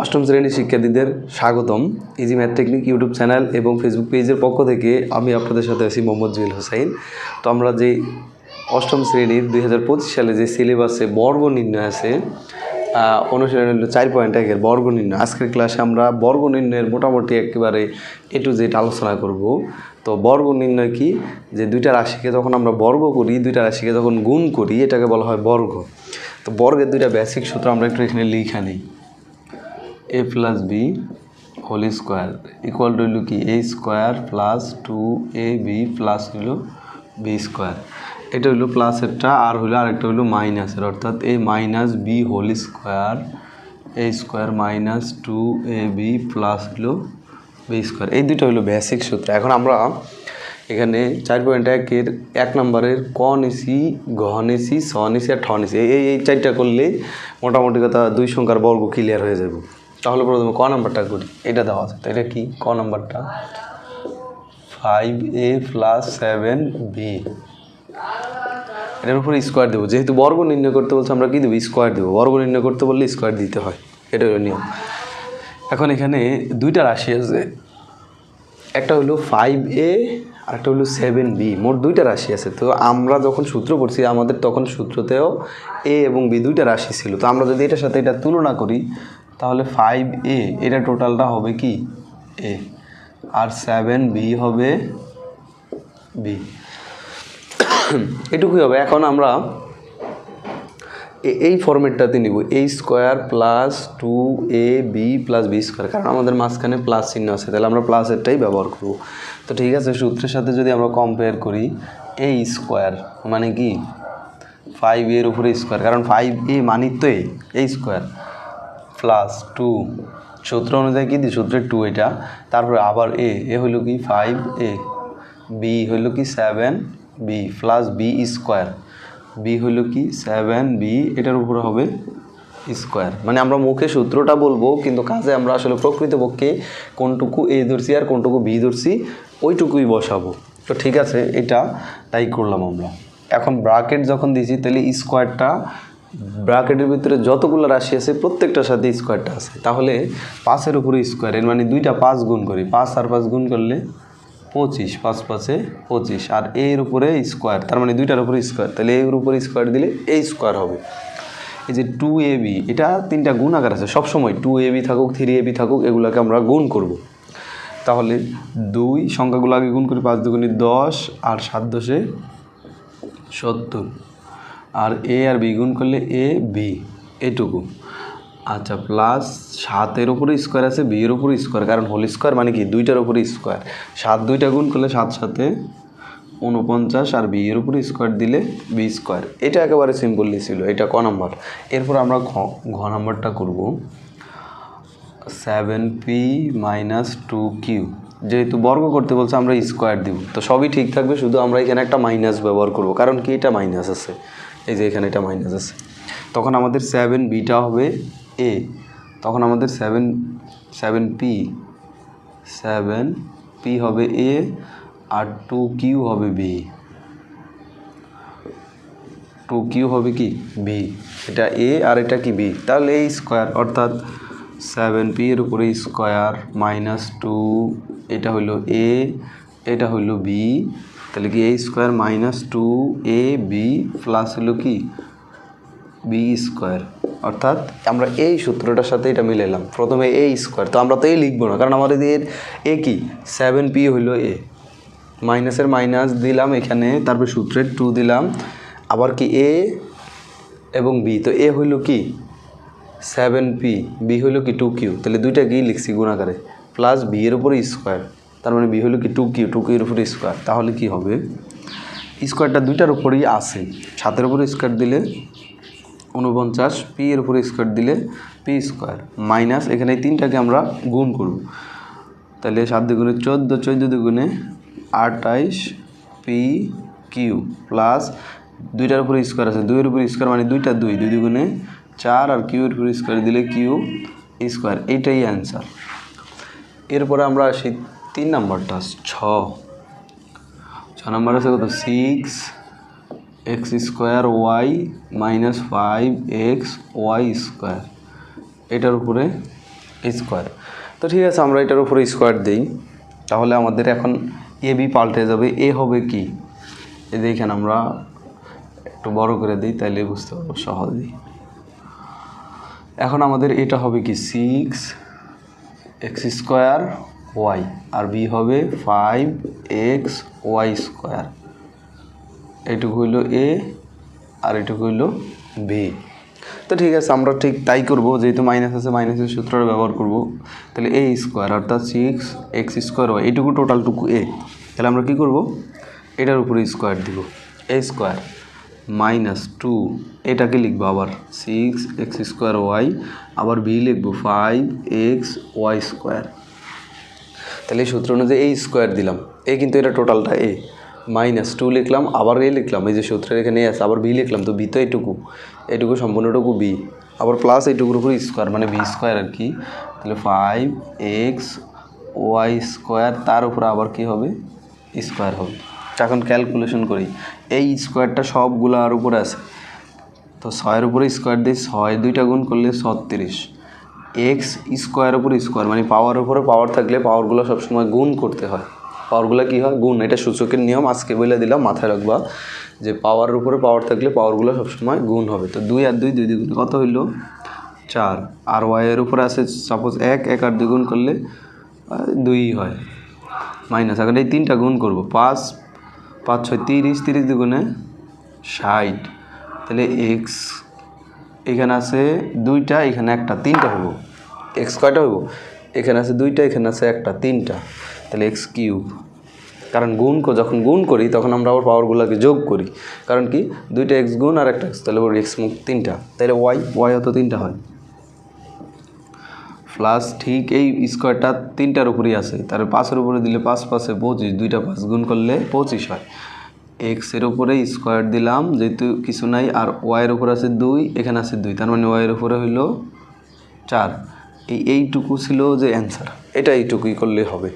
অষ্টম শ্রেণির শিক্ষার্থীদের স্বাগতম। Easy math technique YouTube channel এবং ফেসবুক পেজের পক্ষ থেকে আমি আপনাদের সাথে আছি মোহাম্মদ জুয়েল হোসাইন। তো আমরা যে অষ্টম শ্রেণির দুই হাজার পঁচিশ সালে যে সিলেবাসে বর্গ নির্ণয় আছে অনুশীলন হলো চার পয়েন্ট একের বর্গ নির্ণয়। আজকের ক্লাসে আমরা বর্গ নির্ণয়ের মোটামুটি একেবারে এ টু জেড আলোচনা করব। তো বর্গ নির্ণয় কি? যে দুইটা রাশিকে যখন আমরা বর্গ করি, দুইটা রাশিকে যখন গুণ করি, এটাকে বলা হয় বর্গ। তো বর্গের দুইটা বেসিক সূত্র আমরা একটু এখানে লিখে নিই। A plus B whole square equal to হইল কি? A square plus two A B plus হইল বি স্কোয়ার এটা হইল প্লাসেরটা আর হইল আরেকটা হইল মাইনাসের অর্থাৎ A minus B whole square A square minus two A B plus হইল বি স্কোয়ার এই দুটো হইল বেসিক সূত্র। এখন আমরা এখানে চার পয়েন্ট একের এক নম্বরের ক নিসি ঘ নিসি ছ নিসি আর ঠ নিসি এই এই চারটা করলে মোটামুটি কথা দুই সংখ্যার বর্গ ক্লিয়ার হয়ে যাবে। তাহলে প্রথমে ক নাম্বারটা করি? এটা দেওয়া আছে। তো এটা কি? ক নাম্বারটা? Five A plus seven B এটার উপরে স্কোয়ার দেবো। যেহেতু বর্গ নির্ণয় করতে বলছে, আমরা কী দেবো? স্কোয়ার দেবো। বর্গ নির্ণয় করতে বললে স্কোয়ার দিতে হয়। এটা হলো নিয়ম। এখন এখানে দুইটা রাশি আছে। একটা হলো ফাইভ এ আর একটা হলো সেভেন বি মোট দুইটা রাশি আছে। তো আমরা যখন সূত্র পড়ছি, আমাদের তখন সূত্রতেও এ এবং বি দুইটা রাশি ছিল। তো আমরা যদি এটার সাথে এটা তুলনা করি তাহলে ফাইভ এ এটা টোটালটা হবে কি? এ আর সেভেন বি হবে বি এটুকুই হবে। এখন আমরা এই ফরম্যাটটাতে নিব। A square plus two A B plus B square কারণ আমাদের মাঝখানে প্লাস চিহ্ন আছে। তাহলে আমরা প্লাসেরটাই ব্যবহার করব। তো ঠিক আছে, সূত্রের সাথে যদি আমরা কম্পেয়ার করি এ স্কোয়ার মানে কি? ফাইভ এর উপরে স্কোয়ার কারণ ফাইভ এ মানিত এ স্কোয়ার প্লাস টু সূত্র অনুযায়ী কী? দিই সূত্রের টু এটা। তারপরে আবার এ এ হইল কি? ফাইভ এ বি হইল কি? Seven B plus B square B হইল কি? সেভেন বি এটার উপরে হবে স্কোয়ার মানে আমরা মুখে সূত্রটা বলব, কিন্তু কাজে আমরা আসলে প্রকৃতপক্ষে কোনটুকু এ ধরছি আর কোনটুকু বি ধরছি, ওইটুকুই বসাবো। তো ঠিক আছে, এটা তাই করলাম আমরা। এখন ব্রাকেট যখন দিয়েছি তাহলে স্কোয়ারটা ব্রাকেটের ভিতরে যতগুলো রাশি আছে, প্রত্যেকটার সাথে স্কোয়ারটা আছে। তাহলে পাঁচের উপরে স্কোয়ার এর মানে দুইটা পাঁচ গুণ করি। পাঁচ আর পাঁচ গুণ করলে পঁচিশ, পাঁচ পাঁচে পঁচিশ। আর এর উপরে স্কোয়ার তার মানে দুইটার উপরে স্কোয়ার তাহলে এর উপরে স্কোয়ার দিলে এই স্কোয়ার হবে। এই যে টু এ বি এটা তিনটা গুণ আকার আছে। সবসময় টু এ বি থাকুক থ্রি এ বি থাকুক, এগুলোকে আমরা গুণ করব। তাহলে দুই, সংখ্যাগুলো আগে গুণ করি পাঁচ দুগুণি দশ, আর সাত দশে সত্তর। আর এ আর বি গুণ করলে এ বি এটুকু। আচ্ছা প্লাস সাতের উপরে স্কোয়ার আছে বি এর উপরে স্কোয়ার কারণ হোল স্কোয়ার মানে কি? দুইটার উপরে স্কোয়ার সাত দুইটা গুণ করলে সাত সাথে উনপঞ্চাশ আর বি এর উপরে স্কোয়ার দিলে বি স্কোয়ার এটা একেবারে সিম্পলি ছিল, এটা ক নম্বর এরপর আমরা ঘ ঘ নম্বরটা করব। Seven P minus two Q যেহেতু বর্গ করতে বলছে, আমরা স্কোয়ার দিব। তো সবই ঠিক থাকবে, শুধু আমরা এখানে একটা মাইনাস ব্যবহার করব। কারণ কি? এটা মাইনাস আছে। এই যে এখানে এটা মাইনাস আছে। তখন আমাদের সেভেন বিটা হবে এ তখন আমাদের seven seven P seven P হবে এ আর টু কিউ হবে বি টু কিউ হবে কি? বি এটা এ আর এটা কি বি তাহলে এই স্কোয়ার অর্থাৎ সেভেন পি এর উপরে স্কোয়ার মাইনাস টু এটা হইল এ এটা হইল বি তাহলে কি A square minus two A B plus হলো কি? বি স্কোয়ার অর্থাৎ আমরা এই সূত্রটার সাথে এটা মিলাইলাম। প্রথমে এ স্কোয়ার তো আমরা তো এই লিখব না, কারণ আমাদের এর এ কি? সেভেন পি হইল এ মাইনাসের মাইনাস দিলাম এখানে, তারপর সূত্রের টু দিলাম। আবার কি এ এবং বি তো এ হইল কি? সেভেন পি বি হইল কি টু কিউ তাহলে দুইটা কি লিখছি? গুণাকারে প্লাস বি এর উপরে স্কোয়ার তার মানে বি হইল কি টু কিউ টু কিউর উপরে স্কোয়ার তাহলে কি হবে? স্কোয়ারটা দুইটার উপরেই আছে। সাতের উপরে স্কোয়ার দিলে উনপঞ্চাশ পি এর উপরে স্কোয়ার দিলে পি স্কোয়ার মাইনাস এখানে তিনটাকে আমরা গুণ করব। তাহলে সাত দুগুণে চোদ্দ চোদ্দ দুগুণে আটাইশ পি কিউ প্লাস দুইটার উপরে স্কোয়ার আছে। দুইয়ের উপরে স্কোয়ার মানে দুইটা দুই দুই দুগুণে চার আর কিউর উপরে স্কোয়ার দিলে কিউ স্কোয়ার এইটাই অ্যান্সার এরপরে আমরা আসি তিন নাম্বারটা ছ। ছ নাম্বার আছে কত six X square Y minus five X Y square এটার উপরে স্কোয়ার তো ঠিক আছে, আমরা এটার উপরে স্কোয়ার দিই। তাহলে আমাদের এখন এ বি পাল্টে যাবে। এ হবে কি? এই দেখেন আমরা একটু বড় করে দিই, তাইলে বুঝতে পারব সহজেই এখন আমাদের এটা হবে কি? সিক্স এক্স স্কোয়ার ওয়াই আর বি হবে ফাইভ এক্স ওয়াই স্কোয়ার। এইটুকু হইল এ আর এটুকু হইল বি। তো ঠিক আছে, আমরা ঠিক তাই করব, যেহেতু মাইনাস আছে মাইনাসের সূত্রটা ব্যবহার করব। তাহলে এ স্কোয়ার অর্থাৎ সিক্স এক্স স্কোয়ার ওয়াই এইটুকু টোটালটুকু এ তাহলে আমরা কি করব? এটার উপরে স্কোয়ার দিব। এ স্কোয়ার মাইনাস টু এটাকে লিখব আবার সিক্স এক্স স্কোয়ার ওয়াই আবার বি লিখব ফাইভ এক্স ওয়াই স্কোয়ার। তাহলে এই সূত্র অনুযায়ী এই স্কোয়ার দিলাম। এ কিন্তু এটা টোটালটা এ। মাইনাস টু লিখলাম, আবার এ লিখলাম। এই যে সূত্রের এখানে আছে, আবার বি লিখলাম। তো বি তো এইটুকু এইটুকু সম্পূর্ণটুকু বি। আবার প্লাস এইটুকুর উপর স্কোয়ার মানে বি স্কোয়ার আর কি। তাহলে ফাইভ এক্স ওয়াই স্কোয়ার তার উপর আবার কি হবে? স্কোয়ার হবে। এখন ক্যালকুলেশন করি। এই স্কোয়ারটা সবগুলো আর উপরে আছে। তো ছয়ের উপরে স্কোয়ার দিয়ে ছয় দুইটা গুণ করলে ছত্রিশ। এক্স স্কোয়ার উপর স্কোয়ার মানে পাওয়ার উপরে পাওয়ার থাকলে পাওয়ারগুলো সবসময় গুণ করতে হয়। পাওয়ারগুলো কী হয়? গুণ। এটা সূচকের নিয়ম। আজকে বলে দিলাম, মাথায় রাখবা যে পাওয়ারের উপরে পাওয়ার থাকলে পাওয়ারগুলো সবসময় গুণ হবে। তো দুই আর দুই দুই দ্বিগুণ কত হইল? চার। আর ওয়াইয়ের উপরে আছে সাপোজ এক এক আর দুই গুণ করলে দুই হয়। মাইনাস এখন এই তিনটা গুণ করব। পাঁচ পাঁচ ছয়, তিরিশ। তিরিশ দুগুণে ষাট। তাহলে এক্স এখানে আছে দুইটা, এখানে একটা, তিনটা হইব। এক্স কয়টা হইব? এখানে আছে দুইটা, এখানে আছে একটা, তিনটা। তাহলে এক্স কিউব। কারণ গুণ যখন গুণ করি, তখন আমরা আবার পাওয়ারগুলোকে যোগ করি। কারণ কি? দুইটা এক্স গুণ আর একটা এক্স তাহলে এক্স মুখ তিনটা। তাহলে ওয়াই ওয়াই অত তিনটা হয়। প্লাস ঠিক এই স্কোয়ারটা তিনটার উপরেই আছে। তার পাঁচের উপরে দিলে পাঁচ, পাঁচে পঁচিশ, দুইটা পাঁচ গুণ করলে পঁচিশ হয়। এক্সের উপরে স্কোয়ার দিলাম, যেহেতু কিছু নাই, আর ওয়াইয়ের উপরে আছে দুই, এখানে আছে দুই, তার মানে ওয়াইয়ের উপরে হইল চার। এই এইটুকু ছিল যে অ্যান্সার এটা এইটুকুই করলে হবে।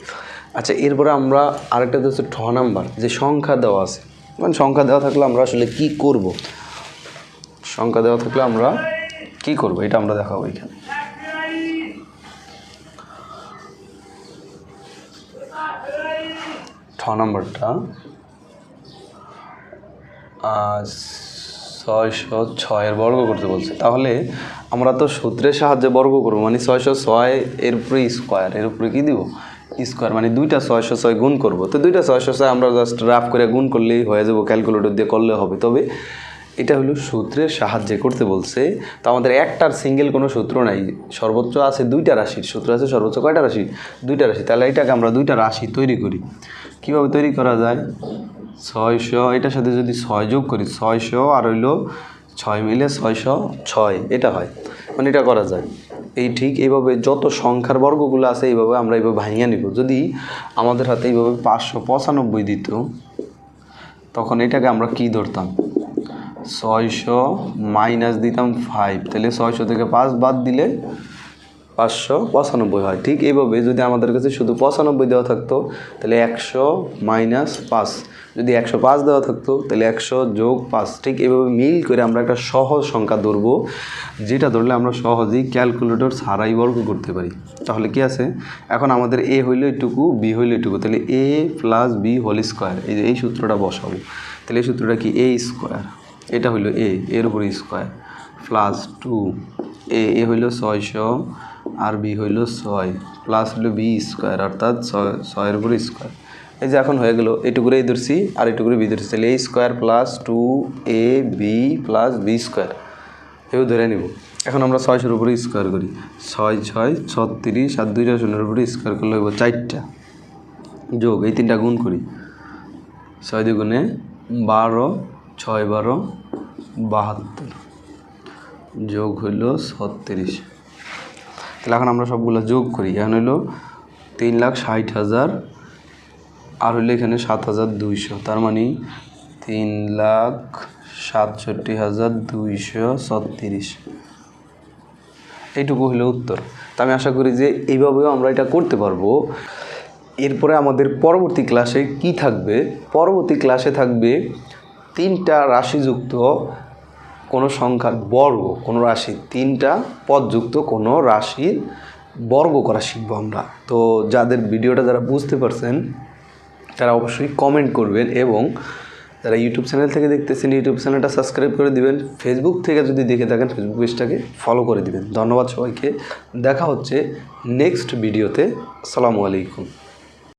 আচ্ছা এরপরে আমরা আরেকটা হচ্ছে ঠ নাম্বার, যে সংখ্যা দেওয়া আছে মানে সংখ্যা দেওয়া থাকলে আমরা আসলে কি করব? সংখ্যা দেওয়া থাকলে আমরা কি করব? এটা আমরা দেখাবো এখানে। ঠ নম্বরটা ছয়শো ছয়ের বর্গ করতে বলছে। তাহলে আমরা তো সূত্রের সাহায্যে বর্গ করব মানে ছয়শো ছয় এর উপরে স্কোয়ার এর উপরে কী দিব? স্কোয়ার মানে দুইটা ছয়শো ছয় গুণ করব। তো দুইটা ছয়শো ছয় আমরা জাস্ট রাফ করে গুণ করলেই হয়ে যাব ক্যালকুলেটর দিয়ে করলে হবে। তবে এটা হলো সূত্রের সাহায্যে করতে বলছে। তো আমাদের একটার সিঙ্গেল কোনো সূত্র নাই। সর্বোচ্চ আছে দুইটা রাশির, সূত্র আছে সর্বোচ্চ কয়টা রাশি দুইটা রাশি। তাহলে এটাকে আমরা দুইটা রাশি তৈরি করি। কীভাবে তৈরি করা যায়? ছয়শো, এটার সাথে যদি ছয় যোগ করি, ছয়শো আর হইল ছয় মিলে ছয়শো ছয়, এটা হয়। মানে এটা করা যায়। এই ঠিক এইভাবে যত সংখ্যার বর্গগুলো আছে এইভাবে আমরা এইভাবে ভাঙিয়ে নিব। যদি আমাদের হাতে এইভাবে পাঁচশো পঁচানব্বই দিত, তখন এটাকে আমরা কি ধরতাম? ছয়শো মাইনাস দিতাম ফাইভ তাহলে ছয়শো থেকে পাঁচ বাদ দিলে পাঁচশো পঁচানব্বই হয়। ঠিক এইভাবে যদি আমাদের কাছে শুধু পঁচানব্বই দেওয়া থাকতো, তাহলে একশো মাইনাস পাঁচ। যদি একশো পাঁচ দেওয়া থাকতো, তাহলে একশো যোগ পাঁচ, ঠিক এইভাবে মিল করে আমরা একটা সহজ সংখ্যা ধরবো, যেটা ধরলে আমরা সহজেই ক্যালকুলেটর ছাড়াই বর্গ করতে পারি। তাহলে কি আছে? এখন আমাদের এ হইল এটুকু বি হইল এটুকু, তাহলে A plus B whole square এই যে এই সূত্রটা বসাবো, তাহলে এই সূত্রটা কি এ স্কোয়ার এটা হইল এ এর উপরে square plus two A A হইল ছয়শো, আর বি হইল ছয় প্লাস হইল বি স্কোয়ার অর্থাৎ ছয়, ছয়ের উপরে স্কোয়ার এই যে এখন হয়ে গেল, এটুকুরেই ধরছি, আর এটুকুরে বি ধরছি। তাহলে A square plus two A B plus B square এও ধরে নিব। এখন আমরা ছয়শোর উপরে স্কোয়ার করি। ছয় ছয়, ছত্রিশ, আর দুইটা শূন্যের উপরে স্কোয়ার করলে হইব চারটা। যোগ, এই তিনটা গুণ করি। ছয় দুগুণে বারো, ছয় বারো, বাহাত্তর। যোগ হইল ছত্রিশ। তাহলে এখন আমরা সবগুলো যোগ করি। এখন হইল তিন লাখ ষাট হাজার আর হইল এখানে সাত হাজার দুইশো। তার মানে তিন লাখ সাতষট্টি হাজার দুইশো ছত্রিশ। এইটুকু হলো উত্তর। তা আমি আশা করি যে এইভাবেও আমরা এটা করতে পারব। এরপরে আমাদের পরবর্তী ক্লাসে কি থাকবে? পরবর্তী ক্লাসে থাকবে তিনটা রাশিযুক্ত কোনো সংখ্যার বর্গ, কোনো রাশি। তিনটা পদযুক্ত কোনো রাশির বর্গ করা শিখব আমরা। তো যাদের ভিডিওটা যারা বুঝতে পারছেন তারা অবশ্যই কমেন্ট করবেন এবং যারা ইউটিউব চ্যানেল থেকে দেখতেছেন ইউটিউব চ্যানেলটা সাবস্ক্রাইব করে দিবেন। ফেসবুক থেকে যদি দেখে থাকেন ফেসবুক পেজটাকে ফলো করে দিবেন। ধন্যবাদ সবাইকে। দেখা হচ্ছে নেক্সট ভিডিওতে আসসালামু আলাইকুম।